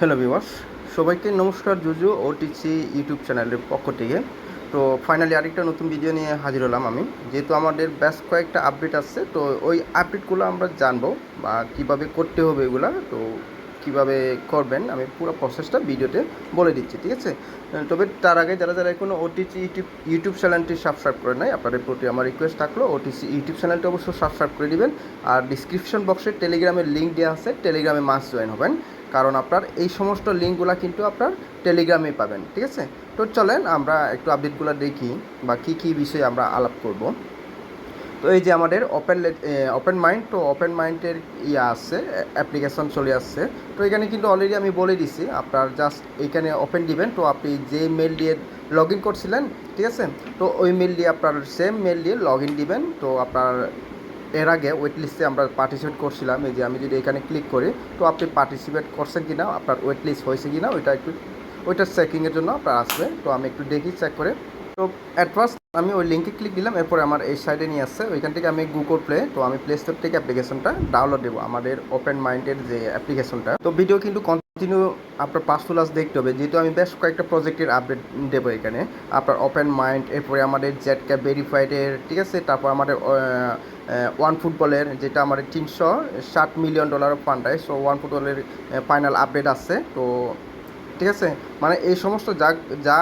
Hello viewers সবাইকে নমস্কার জুজু OTC YouTube চ্যানেলের পক্ষ থেকে। তো ফাইনালি আরেকটা নতুন ভিডিও নিয়ে হাজির হলাম আমি। যেহেতু আমাদের বেশ কয়েকটা আপডেট আসছে, তো ওই আপডেটগুলো আমরা জানব, বা কীভাবে করতে হবে এগুলা, তো কীভাবে করবেন, আমি পুরো প্রসেসটা ভিডিওতে বলে দিচ্ছি, ঠিক আছে? তবে তার আগে যারা যারা এখনও ওটিসি ইউটিউব ইউটিউব চ্যানেলটি সাবস্ক্রাইব করে নাই, আপনাদের প্রতি আমার রিকোয়েস্ট থাকল ওটিসি ইউটিউব চ্যানেলটি অবশ্যই সাবস্ক্রাইব করে দিবেন। আর ডিসক্রিপশন বক্সে টেলিগ্রামের লিঙ্ক দেওয়া আছে টেলিগ্রামে মাস জয়েন হবেন। কারণ আপনার এই সমস্ত লিঙ্কগুলো কিন্তু আপনার টেলিগ্রামে পাবেন, ঠিক আছে? তো চলেন আমরা একটু আপডেটগুলো দেখি বা কী কী বিষয়ে আমরা আলাপ করব। তো এই যে আমাদের ওপেন ওপেন মাইন্ড তো ওপেন মাইন্ডের ইয়ে আসছে অ্যাপ্লিকেশন চলে আসছে। তো এখানে কিন্তু অলরেডি আমি বলে দিছি, আপনার জাস্ট এখানে ওপেন দিবেন, তো আপনি যে মেল দিয়ে লগ ইন করছিলেন, ঠিক আছে? তো ওই মেল দিয়ে আপনার সেম মেল দিয়ে লগ ইন দিবেন, তো আপনার এর আগে ওয়েট লিস্টে আমরা পার্টিসিপেট করছিলাম, এই যে আমি যদি এখানে ক্লিক করি, তো আপনি পার্টিসিপেট করছেন কি না আপনার ওয়েট লিস্ট হয়েছে কি না ওইটা একটু, ওইটা চেকিংয়ের জন্য আপনার আসবে। তো আমি একটু দেখি চেক করে তো অ্যাট ফার্স্ট আমি ওই লিঙ্কে ক্লিক দিলাম, এরপরে আমার এই সাইডে নিয়ে আসছে। ওইখান থেকে আমি গুগল প্লে তো আমি প্লে স্টোর থেকে অ্যাপ্লিকেশনটা ডাউনলোড দেবো, আমাদের ওপেন মাইন্ডের যে অ্যাপ্লিকেশনটা তো ভিডিও কিন্তু কন্টিনিউ আপনার পাঁচ প্লাস দেখতে হবে, যেহেতু আমি বেশ কয়েকটা প্রজেক্টের আপডেট দেবো এখানে। আপনার ওপেন মাইন্ড এরপরে আমাদের জেড ক্যাপ ভেরিফাইডের ঠিক আছে? তারপর আমাদের ওয়ান ফুটবলের যেটা আমাদের তিনশো ষাট মিলিয়ন ডলার ফান্ডায় সো ওয়ান ফুটবলের ফাইনাল আপডেট আসছে। তো, ঠিক আছে? মানে এই সমস্ত যা যা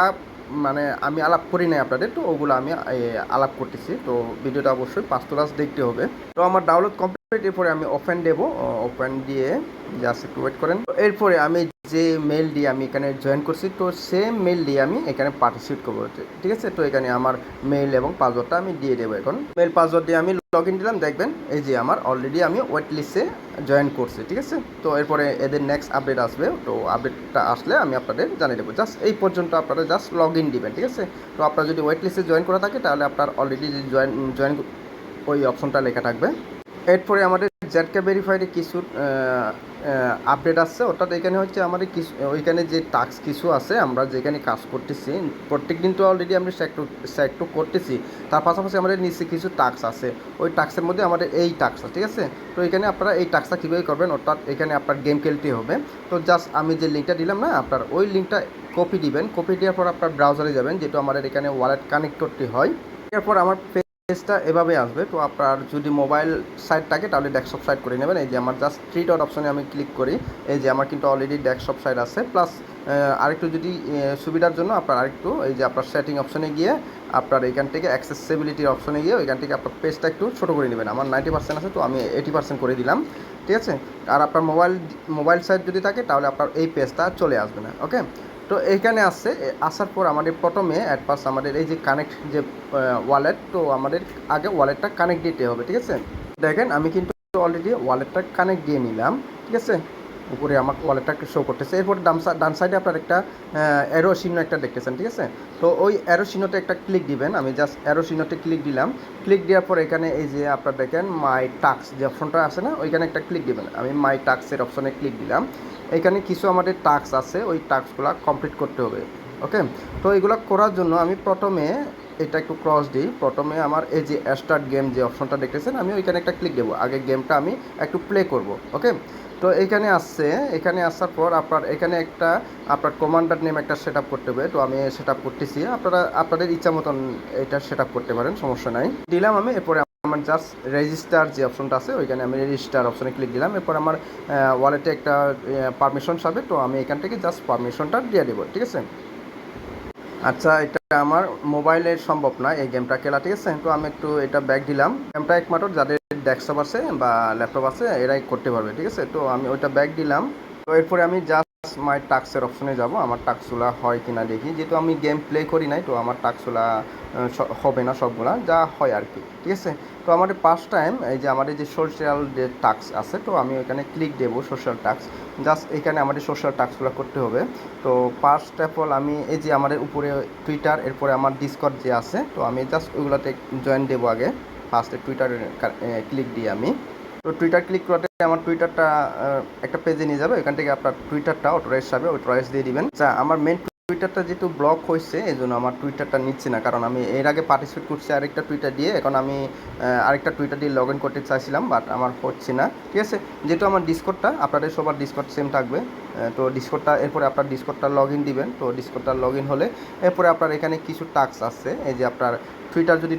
মানে আমি আলাপ করি নাই আপনাদের, তো ওগুলো আমি আলাপ করতেছি। তো ভিডিওটা অবশ্যই পাঁচ ক্লাস দেখতে হবে। তো আমার ডাউনলোড কমপ্লিট এরপরে আমি ওপেন দেবো। ওপেন দিয়ে জাস্ট একটু ওয়েট করেন। এরপরে আমি যে মেল দিয়ে আমি এখানে জয়েন করছি, তো সেম মেল দিয়ে আমি এখানে পার্টিসিপেট করব। ঠিক আছে? তো এখানে আমার মেল এবং পাসওয়ার্ডটা আমি দিয়ে দেবো এখন। মেল পাসওয়ার্ড দিয়ে আমি লগ ইন দিলাম, দেখবেন, এই যে আমার অলরেডি আমি ওয়েট লিস্টে জয়েন করছি, ঠিক আছে? তো এরপরে এদের নেক্সট আপডেট আসবে, তো আপডেটটা আসলে আমি আপনাদের জানিয়ে দেবো। জাস্ট এই পর্যন্ত আপনারা জাস্ট লগ ইন দিবেন, ঠিক আছে? তো আপনার যদি ওয়েট লিস্টে জয়েন করা থাকে, তাহলে আপনার অলরেডি জয়েন জয়েন ওই অপশনটা লেখা থাকবে। এরপরে আমাদের জেডকে ভেরিফাইডে কিছু আপডেট আসছে অর্থাৎ এখানে হচ্ছে আমাদের কিছু, ওইখানে যে টাস্ক কিছু আছে, আমরা যেখানে কাজ করতেছি, প্রত্যেক দিন তো অলরেডি আমরা সেক্টু করতেছি। তার পাশাপাশি আমাদের নিচে কিছু টাস্ক আছে। ওই টাস্কের মধ্যে আমাদের এই টাস্ক ঠিক আছে? তো এখানে আপনারা এই টাস্কটা কীভাবে করবেন? অর্থাৎ এখানে আপনার গেম খেলতে হবে। তো জাস্ট আমি যে লিঙ্কটা দিলাম না, আপনার ওই লিঙ্কটা কপি দিবেন। কপি দেওয়ার পর আপনার ব্রাউজারে যাবেন, যেহেতু আমাদের এখানে ওয়ালেট কানেক্ট করতে হয়। এরপর আমার পেজটা এভাবে আসবে, তো আপনার যদি মোবাইল সাইট থাকে তাহলে ডেস্কটপ সাইট করে নেবেন। এই যে আমার জাস্ট থ্রি ডট অপশনে আমি ক্লিক করি, এই যে আমার কিন্তু অলরেডি ডেস্কটপ সাইট আছে। প্লাস আরেকটু যদি সুবিধার জন্য আপনার আরেকটু, এই যে আপনার সেটিং অপশনে গিয়ে আপনার এখান থেকে অ্যাক্সেসিবিলিটির অপশনে গিয়ে ওইখান থেকে আপনার পেজটা একটু ছোটো করে নেবেন। আমার নাইনটি পার্সেন্ট আছে, তো আমি এইটি পার্সেন্ট করে দিলাম। ঠিক আছে? আর আপনার মোবাইল মোবাইল সাইট যদি থাকে তাহলে আপনার এই পেজটা চলে আসবে না। ওকে তো এইখানে আসছে আসার পর আমাদের প্রথমে অ্যাডপাস আমাদের এই যে কানেক্ট যে ওয়ালেট তো আমাদের আগে ওয়ালেটটা কানেক্ট দিতে হবে, ঠিক আছে? দেখেন, আমি কিন্তু অলরেডি ওয়ালেটটা কানেক্ট দিয়ে নিলাম, ঠিক আছে? উপরে আমার ওয়ালেটটা শো করতেছে। এরপর ডানসা ডান সাইডে আপনার একটা অ্যারো চিহ্ন একটা দেখতেছেন, ঠিক আছে? তো ওই অ্যারো চিহ্নতে একটা ক্লিক দিবেন। আমি জাস্ট অ্যারো চিহ্নতে ক্লিক দিলাম। ক্লিক দেওয়ার পর এখানে এই যে আপনার দেখেন মাই টাক্স যে অপশনটা আছে না, ওইখানে একটা ক্লিক দিবেন। আমি মাই টাক্সের অপশনে ক্লিক দিলাম। এখানে কিছু আমাদের টাস্ক আছে, ওই টাস্কগুলো কমপ্লিট করতে হবে ওকে তো এগুলো করার জন্য আমি প্রথমে এটা একটু ক্রস দিই। প্রথমে আমার এই যে স্টার্ট গেম যে অপশনটা দেখতেছেন, আমি ওইখানে একটা ক্লিক দেবো। আগে গেমটা আমি একটু প্লে করব ওকে তো এখানে আসছে, এখানে আসার পর আপনার এখানে একটা, আপনার কমান্ডার নেম একটা সেট আপ করতে হবে। তো আমি সেট আপ করতেছি। আপনারা, আপনাদের ইচ্ছা মতন এটা সেট আপ করতে পারেন, সমস্যা নাই। দিলাম আমি, এরপরে আমার জাস্ট রেজিস্টার যে অপশনটা আছে, ওইখানে আমি রেজিস্টার অপশনে ক্লিক দিলাম। এরপর আমার ওয়ালেটে একটা পারমিশন সাবে তো আমি এখান থেকে জাস্ট পারমিশনটা দিয়ে দেবো, ঠিক আছে? আচ্ছা এটা আমার মোবাইলে সম্ভব না, এই গেমটা খেলা, ঠিক আছে? তো আমি একটু এটা ব্যাক দিলাম। গেমটা একমাত্র যাদের ডেস্কটপ আছে বা ল্যাপটপ আছে, এরাই করতে পারবে, ঠিক আছে? তো আমি ওইটা ব্যাক দিলাম। তো এরপরে আমি জাস্ট মাই টাক্সের অপশনে যাব, আমার টাক্সগুলা হয় কিনা দেখি। যেহেতু আমি গেম প্লে করি নাই, তো আমার টাক্সগুলা হবে না সবগুলা, যা হয় আর কি, ঠিক আছে? তো আমাদের ফার্স্ট টাইম এই যে আমাদের যে সোশ্যাল যে টাক্স আছে, তো আমি ওইখানে ক্লিক দেবো সোশ্যাল টাক্স জাস্ট এখানে আমাদের সোশ্যাল টাক্সগুলো করতে হবে। তো ফার্স্ট অফ অল আমি এই যে আমাদের উপরে টুইটার এরপরে আমার ডিসকর্ড যে আছে, তো আমি জাস্ট ওইগুলোতে জয়েন দেবো আগে। ফার্স্টে টুইটারে ক্লিক দিয়ে আমি। তো টুইটার ক্লিক করতে আমার টুইটারটা একটা পেজে নিয়ে যাবে। ওইখান থেকে আপনার টুইটারটা অটোরাইজ যাবে অটোরাইজ দিয়ে দিবেন। আচ্ছা আমার মেন টুইটারটা যেহেতু ব্লক হয়েছে এই জন্য আমার টুইটারটা নিচ্ছি না। কারণ আমি এর আগে পার্টিসিপেট করছি আরেকটা টুইটার দিয়ে, এখন আমি আরেকটা টুইটার দিয়ে লগ ইন করতে চাইছিলাম বাট আমার হচ্ছে না। ঠিক আছে? যেহেতু আমার ডিসকোডটা আপনাদের সবার ডিসকোড সেম থাকবে। তো ডিসকোডটা এরপরে আপনার ডিসকোডটা লগ ইন দিবেন। তো ডিসকোডটা লগ ইন হলে, এরপরে আপনার এখানে কিছু টাস্ক আছে। এই যে আপনার টুইটার যদি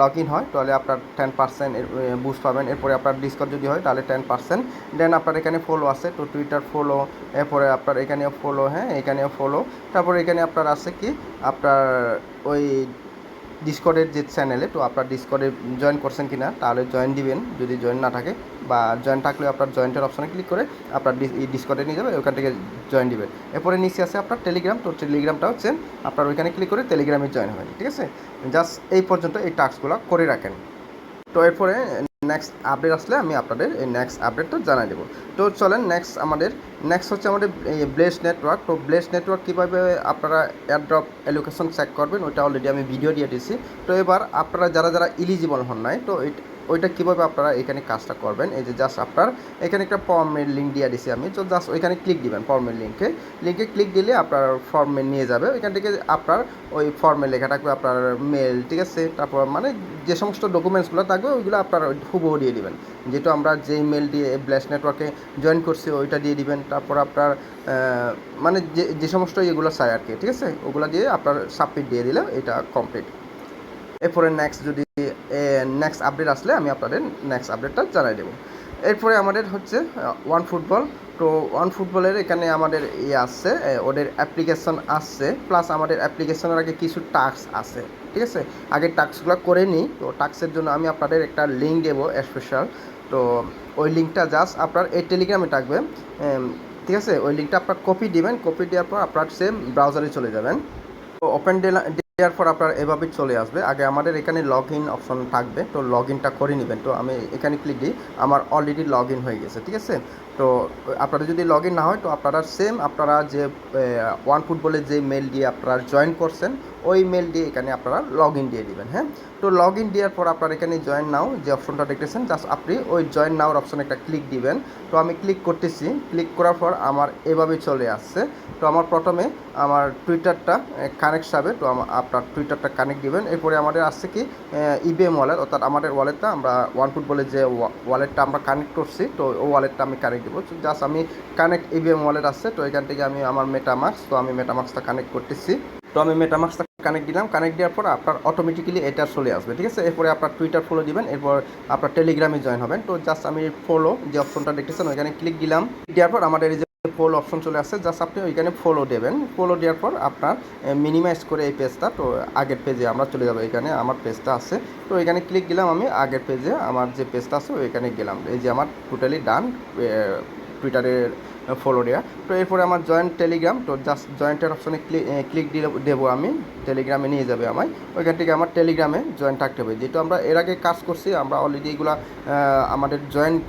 লগ ইন হয়, তাহলে আপনার টেন পার্সেন্ট বুস্ট পাবেন। এরপরে আপনার ডিসকট যদি হয়, তাহলে টেন পার্সেন্ট দেন আপনার এখানে ফলো আছে, তো টুইটার ফলো এরপরে আপনার এখানেও ফলো হ্যাঁ এখানেও ফলো তারপরে এখানে আপনার আছে কি? আপনার ওই ডিসকর্ডের যে চ্যানেলে তো আপনার ডিসকর্ডে জয়েন করছেন কি না তাহলে জয়েন দিবেন। যদি জয়েন না থাকে, বা জয়েন থাকলে আপনার জয়েন্টের অপশানে ক্লিক করে আপনার ডিসকর্ডে নিয়ে যাবে ওখান থেকে জয়েন দিবেন। এরপরে নিচে আছে আপনার টেলিগ্রাম তো টেলিগ্রামটা হচ্ছে আপনার ওইখানে ক্লিক করে টেলিগ্রামে জয়েন হবেন, ঠিক আছে? জাস্ট এই পর্যন্ত এই টাস্কগুলো করে রাখেন। তো এরপরে নেক্সট আপডেট আসলে আমি আপনাদের এই নেক্সট আপডেটটা জানাই দেবো। তো চলেন নেক্সট আমাদের নেক্সট হচ্ছে আমাদের এই ব্লেস নেটওয়ার্ক তো ব্লেস নেটওয়ার্ক কীভাবে আপনারা এয়ারড্রপ অ্যালোকেশন চেক করবেন, ওইটা অলরেডি আমি ভিডিও দিয়ে দিয়েছি। তো এবার আপনারা যারা যারা ইলিজিবল হন নাই, তো ওইটা কীভাবে আপনারা এখানে কাজটা করবেন? এই যে জাস্ট আপনার এখানে একটা ফর্মের লিঙ্ক দিয়ে দিছি আমি। তো জাস্ট ওইখানে ক্লিক দিবেন ফর্মের লিঙ্কে লিঙ্কে ক্লিক দিলে আপনার ফর্মে নিয়ে যাবে। ওইখান থেকে আপনার ওই ফর্মে লেখা থাকবে আপনার মেল ঠিক আছে? তারপর মানে যে সমস্ত ডকুমেন্টসগুলো থাকবে, ওইগুলো আপনার হুবহু দিয়ে দিবেন। যেহেতু আমরা যেই মেল দিয়ে ব্ল্যাশ নেটওয়ার্কে জয়েন করছি, ওইটা দিয়ে দিবেন। তারপর আপনার মানে যে যে সমস্ত ইয়েগুলো চাই আর কি, ঠিক আছে? ওগুলো দিয়ে আপনার সাবমিট দিয়ে দিলে এটা কমপ্লিট এরপরে নেক্সট যদি নেক্সট আপডেট আসলে আমি আপনাদের নেক্সট আপডেটটা জানাই দেবো। এরপরে আমাদের হচ্ছে ওয়ান ফুটবল তো ওয়ান ফুটবলের এখানে আমাদের ইয়ে আসছে ওদের অ্যাপ্লিকেশন আসছে প্লাস আমাদের অ্যাপ্লিকেশনের আগে কিছু টাস্ক আছে, ঠিক আছে? আগে টাস্কগুলো করে নিই, তো টাস্কের জন্য আমি আপনাদের একটা লিঙ্ক দেবো স্পেশাল তো ওই লিঙ্কটা জাস্ট আপনার এই টেলিগ্রামে থাকবে ঠিক আছে? ওই লিঙ্কটা আপনার কপি দিবেন কপি দেওয়ার পর আপনার সেম ব্রাউজারে চলে যাবেন। ওপেন দেওয়ার পর আপনার এভাবে চলে আসবে। আগে আমাদের এখানে লগ ইন অপশন থাকবে, তো লগ ইনটা করে নেবেন। তো আমি এখানে ক্লিক দিই, আমার অলরেডি লগ ইন হয়ে গেছে, ঠিক আছে? তো আপনারা যদি লগ ইন না হয়, তো আপনারা সেম আপনারা যে ওয়ান ফুটবলের যে মেল দিয়ে আপনারা জয়েন করছেন, ওই মেল দিয়ে এখানে আপনারা লগ ইন দিয়ে দিবেন হ্যাঁ? তো লগ ইন দেওয়ার পর আপনার এখানে জয়েন নাও যে অপশনটা দেখতেছেন জাস্ট আপনি ওই জয়েন নাওর অপশনে একটা ক্লিক দিবেন। তো আমি ক্লিক করতেছি ক্লিক করার পর আমার এভাবে চলে আসছে। তো আমার প্রথমে আমার টুইটারটা কানেক্ট হবে তো আপনার টুইটারটা কানেক্ট দিবেন। এরপরে আমাদের আসছে কি ইবিএম ওয়ালেট অর্থাৎ আমাদের ওয়ালেটটা আমরা ওয়ান ফুটবলের যে ওয়ালেটটা আমরা কানেক্ট করছি, তো ওই ওয়ালেটটা আমি কানেক্ট দেবো। জাস্ট আমি কানেক্ট ইভিএম ওয়ালেট আছে, তো এখান থেকে আমি আমার মেটামাক্স তো আমি মেটামাক্সটা কানেক্ট করতেছি। তো আমি মেটামাক্সটা কানেক্ট দিলাম কানেক্ট দেওয়ার পর আপনার অটোমেটিক্যালি এটা চলে আসবে, ঠিক আছে? এরপরে আপনার টুইটার ফলো দিবেন, এরপর আপনার টেলিগ্রামে জয়েন হবেন। তো জাস্ট আমি ফলো যে অপশনটা দেখতেছেন, ওইখানে ক্লিক দিলাম। দেওয়ার পর আমাদের ফলো অপশন চলে আসছে। জাস্ট আপনি ওইখানে ফলো দেবেন। ফলো দেওয়ার পর আপনার মিনিমাইজ করে এই পেজটা তো আগের পেজে আমরা চলে যাব। এখানে আমার পেজটা আছে। তো এখানে ক্লিক দিলাম আমি, আগের পেজে আমার যে পেজটা আছে, ওইখানে গেলাম। এই যে আমার টোটালি ডান টুইটারের ফলো দেওয়া। তো এরপরে আমার জয়েন্ট টেলিগ্রাম তো জাস্ট জয়েন্টের অপশনে ক্লিক দিয়ে দেবো আমি। টেলিগ্রামে নিয়ে যাবে আমায়। ওইখান থেকে আমার টেলিগ্রামে জয়েন্ট থাকতে হবে। যেহেতু আমরা এর আগে কাজ করছি, আমরা অলরেডি এগুলা আমাদের জয়েন্ট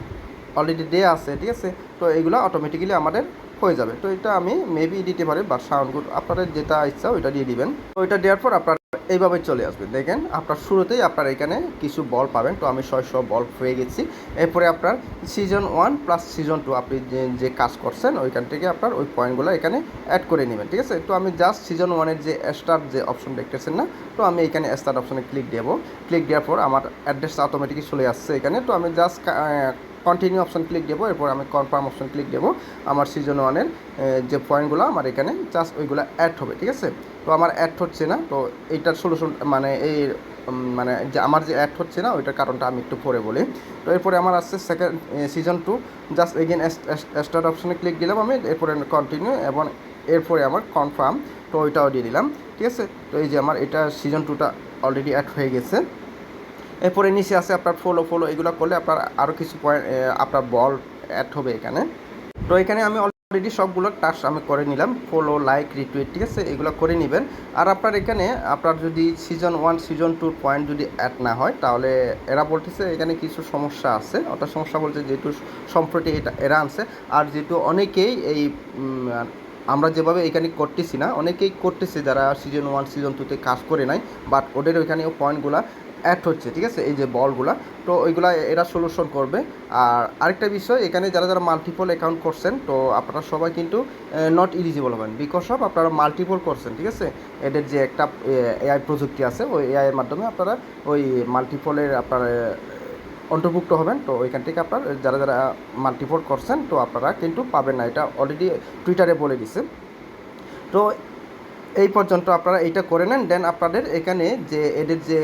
অলরেডি দেয়া আছে, ঠিক আছে? তো এগুলো অটোমেটিক্যালি আমাদের হয়ে যাবে। তো এটা আমি মেবি দিতে পারি বা সাউন্ড গুড আপনাদের যেটা ইচ্ছা ওইটা দিয়ে দিবেন। তো ওইটা দেওয়ার পর আপনার এইভাবে চলে আসবে দেখেন, আপনার শুরুতেই আপনার এখানে কিছু বল পাবেন। তো আমি ছয়শো বল পেয়ে গেছি। এরপরে আপনার season one plus season two আপনি যে কাজ করছেন, ওইখান থেকে আপনার ওই পয়েন্টগুলো এখানে অ্যাড করে নেবেন, ঠিক আছে? তো আমি জাস্ট সিজন ওয়ানের যে স্টার্ট যে অপশন দেখতেছেন না, তো আমি এখানে স্টার্ট অপশনে ক্লিক দেবো। ক্লিক দেওয়ার পর আমার অ্যাড্রেসটা অটোমেটিকই চলে আসছে এখানে। তো আমি জাস্ট কন্টিনিউ অপশন ক্লিক দেবো, এরপর আমি কনফার্ম অপশন ক্লিক দেবো। আমার সিজন ওয়ানের যে পয়েন্টগুলো আমার এখানে জাস্ট ওইগুলো অ্যাড হবে, ঠিক আছে? তো আমার অ্যাড হচ্ছে না, তো এইটার সলিউশন মানে এই মানে যে আমার যে অ্যাড হচ্ছে না, ওইটার কারণটা আমি একটু পরে বলি। তো এরপরে আমার আসছে second season two just again start অপশনে ক্লিক দিলাম আমি, এরপরে কন্টিনিউ এবং এরপরে আমার কনফার্ম তো ওইটাও দিয়ে দিলাম, ঠিক আছে? তো এই যে আমার এটা সিজন টুটা অলরেডি অ্যাড হয়ে গেছে। এরপরে নিচে আছে আপনার ফলো ফলো এগুলো করলে আপনার আরও কিছু পয়েন্ট আপনার বল অ্যাড হবে এখানে। তো এখানে আমি অলরেডি সবগুলো টাস্ক আমি করে নিলাম। ফলো লাইক রিটুইট ঠিক আছে? এগুলো করে নেবেন। আর আপনার এখানে আপনার যদি সিজন ওয়ান সিজন টুর পয়েন্ট যদি অ্যাড না হয়, তাহলে এরা বলতেছে এখানে কিছু সমস্যা আছে। অর্থাৎ সমস্যা বলছে যেহেতু সম্প্রতি এটা, এরা আনছে। আর যেহেতু অনেকেই এই আমরা যেভাবে এখানে করতেছি না, অনেকেই করতেছে যারা সিজন ওয়ান সিজন টুতে কাজ করে নাই বাট ওদের ওইখানেও পয়েন্টগুলো অ্যাড হচ্ছে, ঠিক আছে? এই যে বলগুলা তো ওইগুলা এরা সলিউশন করবে। আর আরেকটা বিষয়, এখানে যারা যারা মাল্টিপল অ্যাকাউন্ট করছেন, তো আপনারা সবাই কিন্তু নট ইলিজিবল হবেন। বিকজ অফ আপনারা মাল্টিপল করছেন, ঠিক আছে? এদের যে একটা এআই প্রযুক্তি আছে, ওই এআইয়ের মাধ্যমে আপনারা ওই মাল্টিপলের আপনার অন্তর্ভুক্ত হবেন, তো ওইখান থেকে আপনার, যারা যারা মাল্টিপল করছেন, তো আপনারা কিন্তু পাবেন না। এটা অলরেডি টুইটারে বলে দিছে। তো এই পর্যন্ত আপনারা এইটা করে নেন, দেন আপনাদের এখানে যে এদের যে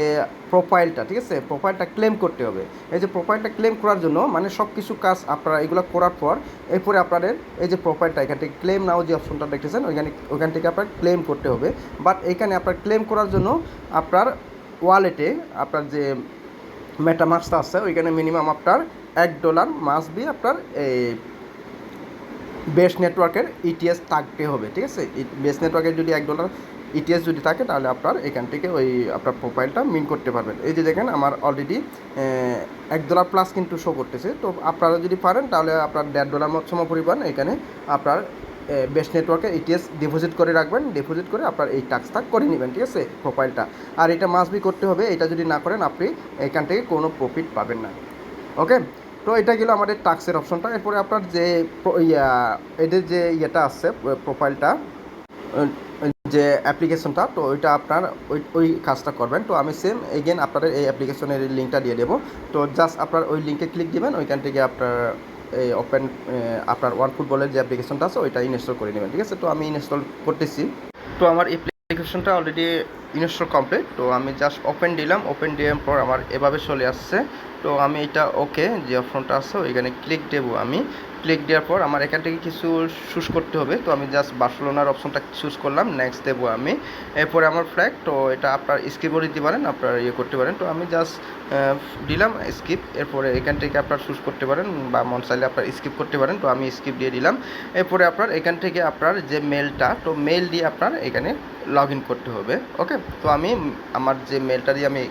প্রোফাইলটা ঠিক আছে? প্রোফাইলটা ক্লেম করতে হবে। এই যে প্রোফাইলটা ক্লেম করার জন্য মানে সব কিছু কাজ আপনারা এগুলো করার পর, এরপরে আপনাদের এই যে প্রোফাইলটা এখান থেকে ক্লেম নাও যে অপশনটা দেখতেছেন, ওইখানে, ওইখান থেকে আপনার ক্লেম করতে হবে। বাট এখানে আপনার ক্লেম করার জন্য আপনার ওয়ালেটে আপনার যে মেটামাক্সটা আছে, ওইখানে মিনিমাম আপনার এক ডলার মাস বি আপনার এই বেস নেটওয়ার্কের ইটিএস থাকতে হবে, ঠিক আছে? বেস নেটওয়ার্কের যদি এক ডলার ইটিএস যদি থাকে, তাহলে আপনার এখান থেকে ওই আপনার প্রোফাইলটা মিন করতে পারবেন। এই যে দেখেন, আমার অলরেডি এক ডলার প্লাস কিন্তু শো করতেছে। তো আপনারা যদি পারেন, তাহলে আপনার দেড় ডলার মত সম পরিমাণ এখানে আপনার বেস্ট নেটওয়ার্কে ইটিএস ডিপোজিট করে রাখবেন ডিপোজিট করে আপনার এই টাস্কটা করে নেবেন, ঠিক আছে প্রোফাইলটা আর এটা মাস্ট বি করতে হবে, এটা যদি না করেন আপনি এখান থেকে কোনো প্রফিট পাবেন না। ওকে? তো এটা গেল আমাদের টাক্সের অপশনটা এরপরে আপনার যে এদের যে ইয়েটা আছে প্রোফাইলটা যে অ্যাপ্লিকেশনটা তো ওইটা আপনার ওই ওই কাজটা করবেন। তো আমি সেম এগেন আপনাদের এই অ্যাপ্লিকেশনের লিঙ্কটা দিয়ে দেবো। তো জাস্ট আপনার ওই লিঙ্কে ক্লিক দিবেন, ওইখান থেকে আপনার এই ওপেন আপনার ওয়ান ফুটবলের যে অ্যাপ্লিকেশনটা আছে, ওইটা ইনস্টল করে নেবেন, ঠিক আছে? তো আমি ইনস্টল করতেছি। তো আমার অ্যাপ্লিকেশনটা অলরেডি ইনস্টল কমপ্লিট তো আমি জাস্ট ওপেন দিলাম। ওপেন দেওয়ার পর আমার এভাবে চলে আসছে। তো আমি এটা ওকে যে অপশনটা আছে, ওইখানে ক্লিক দেবো আমি। ক্লিক দেওয়ার পর আমার এখান থেকে কিছু চুজ করতে হবে। তো আমি জাস্ট বার্সেলোনার অপশনটা চুজ করলাম নেক্সট দেবো আমি। এরপরে আমার ফ্ল্যাগ তো এটা আপনার স্কিপও দিতে পারেন, আপনার ইয়ে করতে পারেন। তো আমি জাস্ট দিলাম স্কিপ এরপরে এখান থেকে আপনার চুজ করতে পারেন বা মন চাইলে আপনার স্কিপ করতে পারেন, তো আমি স্কিপ দিয়ে দিলাম। এরপরে আপনার এখান থেকে আপনার যে মেলটা তো মেল দিয়ে আপনার এখানে লগ ইন করতে হবে ওকে তো আমি আমার যে মেলটা দিয়ে আমি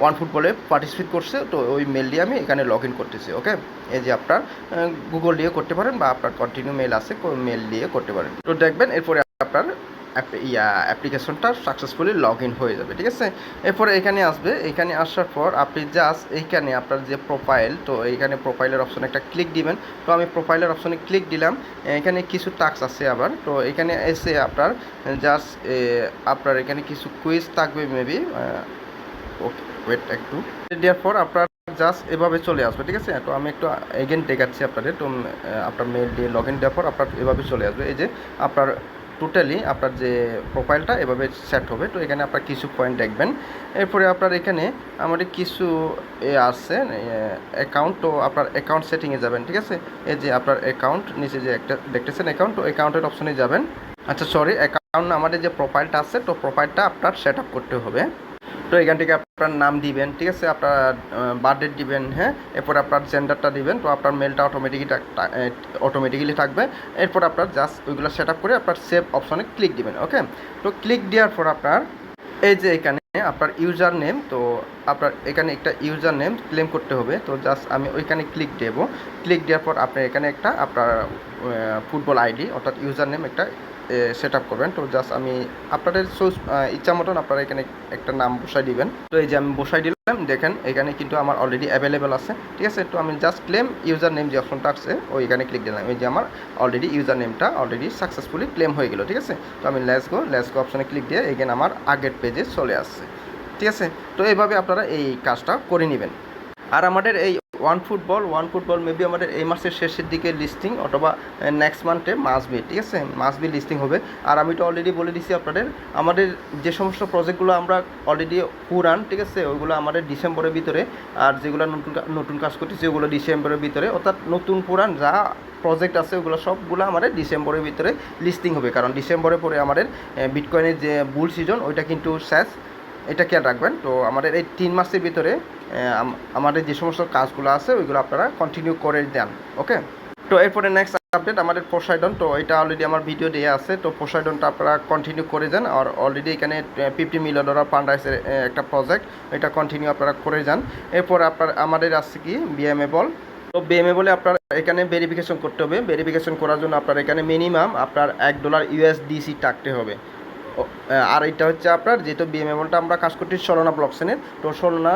ওয়ান ফুটবলে পার্টিসিপেট করছে, তো ওই মেল দিয়ে আমি এখানে লগ ইন করতেছি ওকে এই যে আপনার গুগল দিয়ে করতে পারেন বা আপনার কন্টিনিউ মেল আছে মেল দিয়ে করতে পারেন। তো দেখবেন এরপরে আপনার ইয়া অ্যাপ্লিকেশনটা সাকসেসফুলি লগ ইন হয়ে যাবে, ঠিক আছে? এরপরে এখানে আসবে, এখানে আসার পর আপনি জাস্ট এইখানে আপনার যে প্রোফাইল তো এইখানে প্রোফাইলের অপশনে একটা ক্লিক দিবেন। তো আমি প্রোফাইলের অপশনে ক্লিক দিলাম, এখানে কিছু টাস্ক আছে আবার। তো এখানে এসে আপনার জাস্ট আপনার এখানে কিছু কুইজ থাকবে মেবি ওকে ওয়েট একটু। দেওয়ার পর আপনার জাস্ট এভাবে চলে আসবে, ঠিক আছে? তো আমি একটু এগেন দেখাচ্ছি আপনাদের, তো আপনার মেল দিয়ে লগ ইন দেওয়ার পর আপনার এভাবে চলে আসবে। এই যে আপনার টোটালি আপনার যে প্রোফাইলটা এভাবে সেট হবে, তো এখানে আপনার কিছু পয়েন্ট দেখবেন। এরপরে আপনার এখানে আমাদের কিছু এ আসছে অ্যাকাউন্ট তো আপনার অ্যাকাউন্ট সেটিংয়ে যাবেন, ঠিক আছে? এই যে আপনার অ্যাকাউন্ট নিচে যে একটা দেখতেছেন অ্যাকাউন্ট তো অ্যাকাউন্টের অপশনে যাবেন। আচ্ছা সরি অ্যাকাউন্ট আমাদের যে প্রোফাইলটা আছে, তো প্রোফাইলটা আপনার সেট আপ করতে হবে। তো এখান থেকে আপনার নাম দিবেন, ঠিক আছে? আপনার বার্থডে দিবেন হ্যাঁ? এরপর আপনার জেন্ডারটা দিবেন, তো আপনার মেলটা অটোমেটিকই অটোমেটিক্যালি থাকবে। এরপর আপনার জাস্ট ওইগুলো সেট আপ করে আপনার সেভ অপশনে ক্লিক দিবেন ওকে তো ক্লিক দেওয়ার পর আপনার, এই যে এখানে আপনার ইউজার নেম তো আপনার এখানে একটা ইউজার নেম ক্লেম করতে হবে। তো জাস্ট আমি ওইখানে ক্লিক দেব। ক্লিক দেওয়ার পর আপনার এখানে একটা আপনার ফুটবল আইডি অর্থাৎ ইউজার নেম একটা সেট আপ করবেন। তো জাস্ট আমি আপনাদের সোর্স ইচ্ছা মতন আপনারা এখানে একটা নাম বসাই দিবেন। তো এই যে আমি বসাই দিলাম, দেখেন এখানে কিন্তু আমার অলরেডি অ্যাভেলেবেল আছে। ঠিক আছে? তো আমি জাস্ট ক্লেম ইউজার নেম যে অপশনটা আছে ও এখানে ক্লিক দিলাম। এই যে আমার অলরেডি ইউজার নেমটা অলরেডি সাকসেসফুলি ক্লেম হয়ে গেল, ঠিক আছে? তো আমি লেস গো লেস গো অপশনে ক্লিক দিয়ে এখানে আমার আগের পেজে চলে আসছে। ঠিক আছে? তো এইভাবে আপনারা এই কাজটা করে নেবেন। আর আমাদের এই one football one football maybe আমাদের এই মাসের শেষের দিকে লিস্টিং অথবা নেক্সট মান্থে মাস বি ঠিক আছে? মাস বি লিস্টিং হবে। আর আমি তো অলরেডি বলে দিছি আপনাদের, আমাদের যে সমস্ত প্রজেক্টগুলো আমরা অলরেডি পুরান, ঠিক আছে? ওইগুলো আমাদের ডিসেম্বরের ভিতরে, আর যেগুলো নতুন নতুন কাজ করতেছি, ওগুলো ডিসেম্বরের ভিতরে, অর্থাৎ নতুন পুরান যা প্রজেক্ট আছে, ওগুলো সবগুলো আমাদের ডিসেম্বরের ভিতরে লিস্টিং হবে। কারণ ডিসেম্বরে পরে আমাদের বিটকয়েনের যে বুল সিজন ওইটা কিন্তু শেষ। এটা খেয়াল রাখবেন। তো আমাদের এই তিন মাসের ভিতরে আমাদের যে সমস্ত কাজগুলো আছে, ওইগুলো আপনারা কন্টিনিউ করে দেন ওকে তো এরপরে নেক্সট আপডেট আমাদের পোসাইডন তো এটা অলরেডি আমার ভিডিও দিয়ে আছে, তো পোসাইডনটা আপনারা কন্টিনিউ করে যান আর অলরেডি এখানে ফিফটি মিলিয়ন ডলার ফান্ড রাইসের একটা প্রজেক্ট এটা কন্টিনিউ আপনারা করে যান। এরপর আপনার, আমাদের আসছে কি বিএমএ বল? তো বিএমএ বলে আপনার এখানে ভেরিফিকেশন করতে হবে। ভেরিফিকেশন করার জন্য আপনার এখানে মিনিমাম আপনার এক ডলার ইউএসডিসি টাকতে হবে। আর এটা হচ্ছে আপনার যেহেতু বিএমএমলটা আমরা কাজ করছি সলোনা ব্লকসেনের তো সলোনা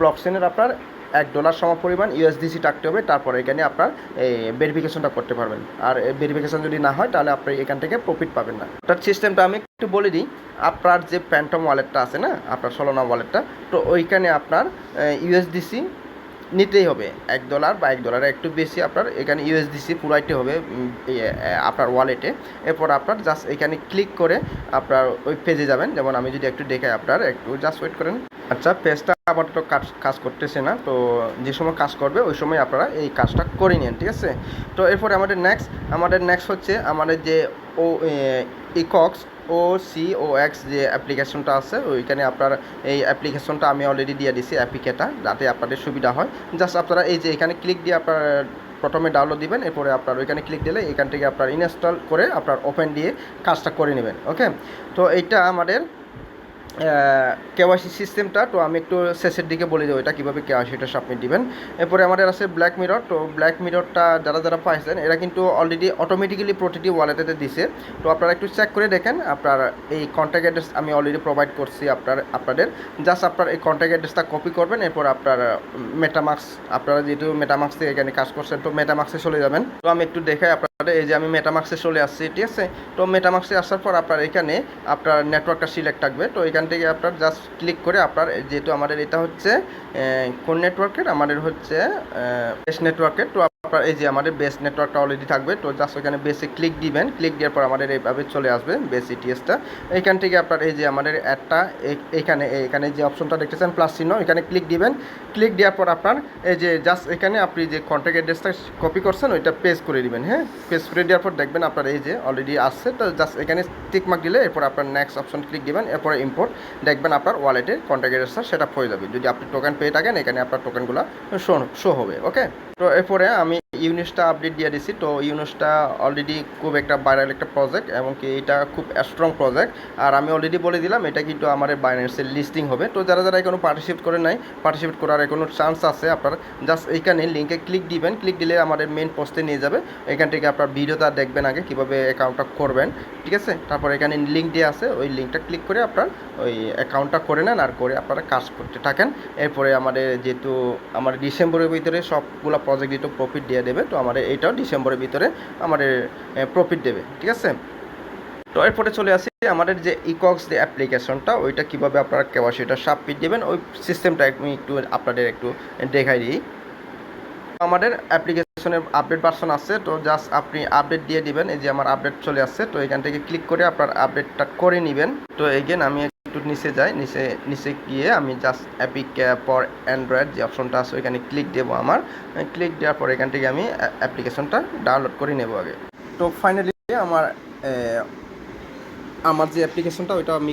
ব্লকসেনের আপনার এক ডলার সম পরিমাণ ইউএসডিসি টাকতে হবে, তারপরে এখানে আপনার ভেরিফিকেশনটা করতে পারবেন। আর ভেরিফিকেশন যদি না হয়, তাহলে আপনি এখান থেকে প্রফিট পাবেন না। তার সিস্টেমটা আমি একটু বলে দিই, আপনার যে প্যান্টম ওয়ালেটটা আছে না, আপনার সলোনা ওয়ালেটটা তো ওইখানে আপনার ইউএসডিসি নিতেই হবে। এক ডলার বা এক ডলারের একটু বেশি আপনার, এখানে ইউএসডিসি পুরাইতে হবে আপনার ওয়ালেটে এরপর আপনার জাস্ট এখানে ক্লিক করে আপনার ওই পেজে যাবেন। যেমন আমি যদি একটু দেখাই আপনার, একটু জাস্ট ওয়েট করেন। আচ্ছা পেজটা আপাতত কাজ কাজ করতেছে না। তো যে সময় কাজ করবে, ওই সময় আপনারা এই কাজটা করে নিন ঠিক আছে? তো এরপরে আমাদের নেক্সট আমাদের নেক্সট হচ্ছে আমাদের যে ও ইকক্স ও সি ও এক্স যে অ্যাপ্লিকেশনটা আছে, ওইখানে আপনার এই অ্যাপ্লিকেশনটা আমি অলরেডি দিয়ে দিছি অ্যাপিকেটা যাতে আপনাদের সুবিধা হয়। জাস্ট আপনারা এই যে এখানে ক্লিক দিয়ে আপনার প্রথমে ডাউনলোড দিবেন, এরপরে আপনার ওইখানে ক্লিক দিলে এখান থেকে আপনার ইনস্টল করে আপনার ওপেন দিয়ে কাজটা করে নেবেন ওকে তো এইটা আমাদের কেওয়াইসি সিস্টেমটা তো আমি একটু শেষের দিকে বলে দেবো এটা কীভাবে কেওয়াইসিটা সাবমিট দিবেন। এরপরে আমাদের আছে ব্ল্যাক মিরর তো ব্ল্যাক মিররটা যারা যারা পাইছেন, এরা কিন্তু অলরেডি অটোমেটিক্যালি প্রতিটি ওয়ালেটেতে দিছে। তো আপনারা একটু চেক করে দেখেন, আপনার এই কন্ট্যাক্ট অ্যাড্রেস আমি অলরেডি প্রোভাইড করছি আপনার, আপনাদের। জাস্ট আপনার এই কন্ট্যাক্ট অ্যাড্রেসটা কপি করবেন, এরপর আপনার মেটামাক্স আপনারা যেহেতু মেটামাক্স থেকে এখানে কাজ করছেন, তো মেটামাক্সে চলে যাবেন। তো আমি একটু দেখাই আপনাদের, এই যে আমি মেটামাক্সে চলে আসছি, ঠিক আছে? তো মেটামাক্সে আসার পর আপনার এখানে আপনার নেটওয়ার্কটা সিলেক্ট থাকবে। তো এখান থেকে আপনার জাস্ট ক্লিক করে আপনার যেহেতু আমাদের এটা হচ্ছে কোন নেটওয়ার্কের আমাদের হচ্ছে এস নেটওয়ার্কের তো আপনার এই যে আমাদের বেস নেটওয়ার্কটা অলরেডি থাকবে, তো জাস্ট ওখানে বেসে ক্লিক দিবেন ক্লিক দেওয়ার পর আমাদের এইভাবে চলে আসবে বেস ইটিএসটা এইখান থেকে আপনার এই যে আমাদের অ্যাডটা এখানে এখানে যে অপশনটা দেখতেছেন প্লাস চিহ্ন এখানে ক্লিক দিবেন। ক্লিক দেওয়ার পর আপনার এই যে জাস্ট এখানে আপনি যে কন্ট্যাক্ট অ্যাড্রেসটা কপি করছেন, ওইটা পেস্ট করে দিবেন হ্যাঁ? পেস্ট করে দেওয়ার পর দেখবেন আপনার এই যে অলরেডি আসছে, তো জাস্ট এখানে টিক মার্ক দিলে এরপর আপনার নেক্সট অপশন ক্লিক দিবেন, এরপরে ইম্পোর্ট দেখবেন আপনার ওয়ালেটের কন্ট্যাক্ট অ্যাড্রেসটা সেটা হয়ে যাবে। যদি আপনি টোকেন পেয়ে থাকেন, এখানে আপনার টোকেনগুলো শো শো হবে ওকে তো এরপরে আমি ইউনিসটা আপডেট দিয়ে দিছি। তো ইউনিসটা অলরেডি খুব একটা ভাইরাল একটা প্রজেক্ট এবং কি এটা খুব স্ট্রং প্রজেক্ট আর আমি অলরেডি বলে দিলাম, এটা কিন্তু আমার বাইন্যান্সের লিস্টিং হবে। তো যারা যারা এখনও পার্টিসিপেট করে নাই পার্টিসিপেট করার এখনও চান্স আছে আপনার। জাস্ট এইখানে লিঙ্কে ক্লিক দিবেন ক্লিক দিলে আমাদের মেন পোস্টে নিয়ে যাবে। এখান থেকে আপনার ভিডিওটা দেখবেন আগে, কীভাবে অ্যাকাউন্টটা করবেন। ঠিক আছে? তারপর এখানে লিঙ্ক দিয়ে আছে, ওই লিঙ্কটা ক্লিক করে আপনার ওই অ্যাকাউন্টটা করে নেন আর করে আপনারা কাজ করতে থাকেন। এরপরে আমাদের যেহেতু আমার ডিসেম্বরের ভিতরে সবগুলো প্রজেক্ট যেহেতু প্রফিট দিয়ে দেবে। তো আমাদের এইটাও ডিসেম্বরের ভিতরে আমাদের প্রফিট দেবে, ঠিক আছে? তো এরপরে চলে আসি, আমাদের যে ইকক্স যে অ্যাপ্লিকেশনটা ওইটা কীভাবে আপনারা কেওয়াইসিটা সাবমিট দেবেন, ওই সিস্টেমটা আমি একটু আপনাদের একটু দেখাই দিই। আমাদের অ্যাপ্লিকেশনের আপডেট ভার্সন আছে, তো জাস্ট আপনি আপডেট দিয়ে দিবেন, এই যে আমার আপডেট চলে আসছে, তো এখান থেকে ক্লিক করে আপনার আপডেটটা করে নেবেন। তো এগেন আমি একটু নিচে যাই, নিচে নিচে গিয়ে আমি জাস্ট অ্যাপিক ফর অ্যান্ড্রয়েড যে অপশনটা আছে ওইখানে ক্লিক দেবো আমার। ক্লিক দেওয়ার পর এখান থেকে আমি অ্যাপ্লিকেশনটা ডাউনলোড করে নেব আগে। তো ফাইনালি আমার আমার যে অ্যাপ্লিকেশনটা ওইটা আমি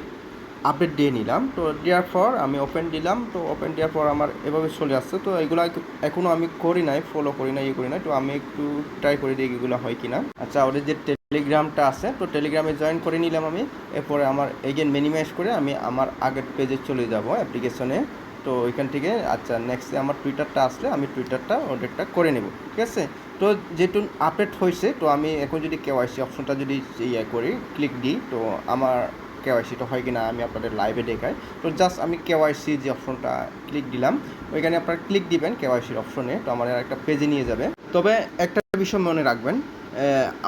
আপডেট দিয়ে নিলাম। তো দেওয়ার পর আমি ওপেন দিলাম। তো ওপেন দেওয়ার পর আমার এভাবে চলে আসছে। তো এগুলো এখনও আমি করি নাই ফলো করি নাই ইয়ে করি নাই। তো আমি একটু ট্রাই করে দিই এগুলো হয় কিনা। আচ্ছা ওদের যে টেলিগ্রামটা আছে, তো টেলিগ্রামে জয়েন করে নিলাম আমি। এরপরে আমার এগেন মিনিমাইজ করে আমি আমার আগের পেজে চলে যাব অ্যাপ্লিকেশনে তো ওইখান থেকে আচ্ছা নেক্সটে আমার টুইটারটা আসলে আমি টুইটারটা ওদেরটা করে নেব, ঠিক আছে? তো যেহেতু আপডেট হয়েছে, তো আমি এখন যদি কেওয়াইসি অপশনটা যদি ইয়ে করি ক্লিক দিই, তো আমার কেওয়াইসিটা হয় কিনা আমি আপনাদের লাইভে দেখাই। তো জাস্ট আমি কেওয়াইসি যে অপশনটা ক্লিক দিলাম, ওইখানে আপনারা ক্লিক দিবেন কেওয়াইসির অপশনে তো আমার একটা পেজে নিয়ে যাবে। তবে একটা বিষয় মনে রাখবেন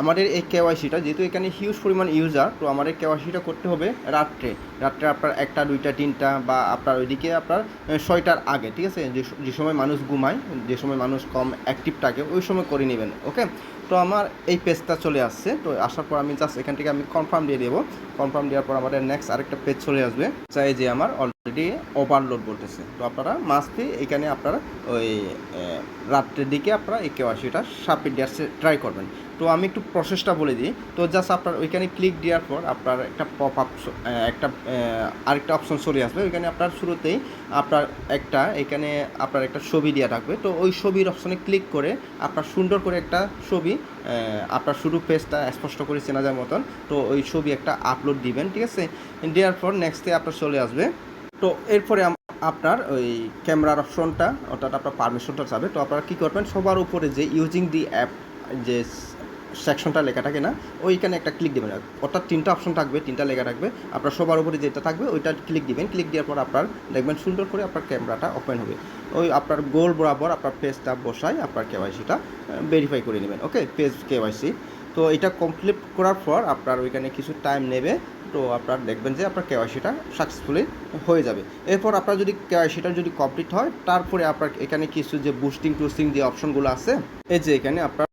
আমাদের এই কেওয়াইসিটা যেহেতু এখানে হিউজ পরিমাণ ইউজার তো আমাদের কেওয়াইসিটা করতে হবে রাত্রে। রাত্রে আপনার একটা, দুইটা, তিনটা বা আপনার ওইদিকে আপনার ছয়টার আগে, ঠিক আছে? যে যে সময় মানুষ ঘুমায়, যে সময় মানুষ কম অ্যাক্টিভ থাকে, ওই সময় করে নেবেন, ওকে? তো আমার এই পেজটা চলে আসছে, তো আসার পর আমি জাস্ট এখান থেকে আমি কনফার্ম দিয়ে দেবো। কনফার্ম দেওয়ার পর আমাদের নেক্সট আরেকটা পেজ চলে আসবে। চাই যে আমার অলরেডি ওভারলোড বলতেছে। তো আপনারা মাস্টলি এখানে আপনারা ওই রাত্রের দিকে আপনারা এই কেওয়াইসিটা সাবমিট দেওয়ার ট্রাই করবেন। তো আমি একটু প্রসেসটা বলে দিই। তো জাস্ট আপনার ওইখানে ক্লিক দেওয়ার পর আপনার একটা পপ আপ একটা আরেকটা অপশন চলে আসবে। ওইখানে আপনার শুরুতেই আপনার একটা, এখানে আপনার একটা ছবি দেওয়া থাকবে। তো ওই ছবির অপশনে ক্লিক করে আপনার সুন্দর করে একটা ছবি আপনার শুরু পেজটা স্পষ্ট করে চেনা যায় মতন। তো ওই ছবি একটা আপলোড দিবেন, ঠিক আছে? দেওয়ার পর নেক্সটে আপনার চলে আসবে তো এরপরে আপনার ওই ক্যামেরার অপশনটা, অর্থাৎ আপনার পারমিশনটা যাবে। তো আপনারা কী করবেন, সবার উপরে যে ইউজিং দি অ্যাপ যে সেকশনটা লেখা থাকে না, ওইখানে একটা ক্লিক দেবেন। অর্থাৎ তিনটা অপশন থাকবে, তিনটা লেখা থাকবে। আপনার সবার উপরে যেটা থাকবে, ওইটা ক্লিক দিবেন। ক্লিক দেওয়ার পর আপনার দেখবেন সুন্দর করে আপনার ক্যামেরাটা ওপেন হবে। ওই আপনার গোল বরাবর আপনার পেজটা বসায় আপনার কেওয়াইসিটা ভেরিফাই করে নেবেন। ওকে পেজ কেওয়াইসি তো এটা কমপ্লিট করার পর আপনার ওইখানে কিছু টাইম নেবে। তো আপনার দেখবেন যে আপনার কেওয়াইসিটা সাকসেসফুলি হয়ে যাবে। এরপর আপনার যদি কেওয়াইসিটা যদি কমপ্লিট হয়, তারপরে আপনার এখানে কিছু যে বুস্টিং টুস্টিং যে অপশনগুলো আছে, এই যে এখানে আপনার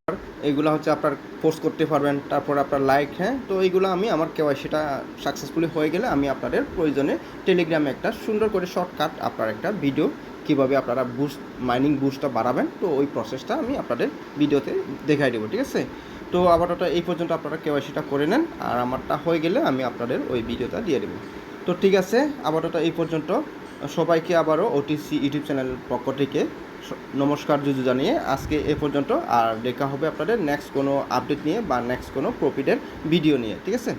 এইগুলো হচ্ছে আপনার পোস্ট করতে পারবেন, তারপর আপনার লাইক হ্যাঁ তো এইগুলো আমি আমার কেওয়াইসিটা সাকসেসফুলি হয়ে গেলে আমি আপনাদের প্রয়োজনে টেলিগ্রামে একটা সুন্দর করে শর্টকাট আপনার একটা ভিডিও কীভাবে আপনারা বুস্ট মাইনিং বুস্টটা বাড়াবেন, তো ওই প্রসেসটা আমি আপনাদের ভিডিওতে দেখাই দেবো, ঠিক আছে? তো আপাতত এই পর্যন্ত আপনারা কেওয়াইসিটা করে নেন, আর আমারটা হয়ে গেলে আমি আপনাদের ওই ভিডিওটা দিয়ে দেবো। তো ঠিক আছে, আপাতত এই পর্যন্ত। সবাইকে আবারও ওটিসি ইউটিউব চ্যানেলের পক্ষ থেকে নমস্কার যুজু জানিয়ে আজকে এ পর্যন্ত, আর দেখা হবে আপনাদের নেক্সট কোনো আপডেট নিয়ে বা নেক্সট কোনো প্রফিটের ভিডিও নিয়ে, ঠিক আছে?